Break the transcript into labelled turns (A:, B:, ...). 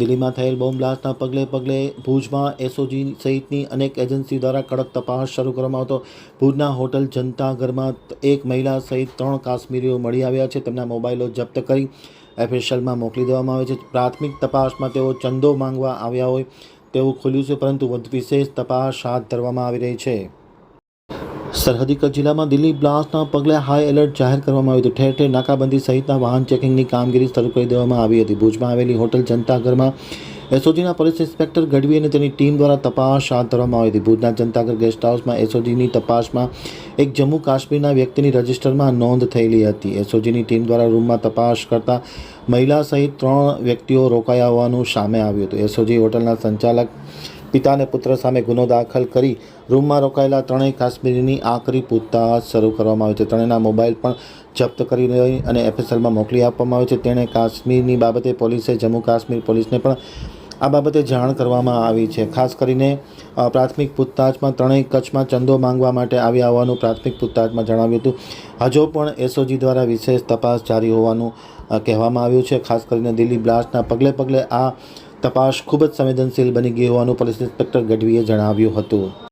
A: દિલ્હીમાં થયેલ બોમ્બ બ્લાસ્ટના પગલે પગલે ભુજમાં એસઓજી સહિતની અનેક એજન્સી દ્વારા કડક તપાસ શરૂ કરવામાં આવતો. ભુજના હોટલ જનતા ઘરમાં એક મહિલા સહિત ત્રણ કાશ્મીરીઓ મળી આવ્યા છે. તેમના મોબાઈલો જપ્ત કરી એફએસએલમાં મોકલી દેવામાં આવે છે. પ્રાથમિક તપાસમાં તેઓ ચંદો માંગવા આવ્યા હોય તેવું ખુલ્યું છે, પરંતુ વધુ વિશેષ તપાસ હાથ ધરવામાં આવી રહી છે. સરહદી કચ્છ જિલ્લામાં દિલ્હી બ્લાસ્ટના પગલે હાઈ એલર્ટ જાહેર કરવામાં આવ્યું હતું. ઠેર ઠેર નાકાબંધી સહિતના વાહન ચેકિંગની કામગીરી શરૂ કરી દેવામાં આવી હતી. ભુજમાં આવેલી હોટલ જનતાગરમાં એસઓજીના પોલીસ ઇન્સ્પેક્ટર ગઢવી અને તેની ટીમ દ્વારા તપાસ હાથ ધરવામાં આવી હતી. ભુજના જનતાગર ગેસ્ટ હાઉસમાં એસઓજીની તપાસમાં એક જમ્મુ કાશ્મીરના વ્યક્તિની રજિસ્ટરમાં નોંધ થયેલી હતી. એસઓજીની ટીમ દ્વારા રૂમમાં તપાસ કરતા મહિલા સહિત ત્રણ વ્યક્તિઓ રોકાયા હોવાનું સામે આવ્યું હતું. એસઓજી હોટલના સંચાલક પિતા અને પુત્ર સામે ગુનો દાખલ કરી રૂમમાં રોકાયેલા ત્રણેય કાશ્મીરીની આકરી પૂછતાછ શરૂ કરવામાં આવી છે. ત્રણેયના મોબાઈલ પણ જપ્ત કરી લઈ અને એફએસએલમાં મોકલી આપવામાં આવ્યો છે. તેણે કાશ્મીરની બાબતે પોલીસે જમ્મુ કાશ્મીર પોલીસને પણ આ બાબતે જાણ કરવામાં આવી છે. ખાસ કરીને પ્રાથમિક પૂછતાછમાં ત્રણેય કચ્છમાં ચંદો માંગવા માટે આવ્યા હોવાનું પ્રાથમિક પૂછતાછમાં જણાવ્યું હતું. હજુ પણ એસઓજી દ્વારા વિશેષ તપાસ જારી હોવાનું કહેવામાં આવ્યું છે. ખાસ કરીને દિલ્હી બ્લાસ્ટના પગલે પગલે આ તપાસ ખૂબ જ સંવેદનશીલ બની ગઈ હોવાનું પોલીસ ઇન્સ્પેક્ટર ગઢવીએ જણાવ્યું હતું.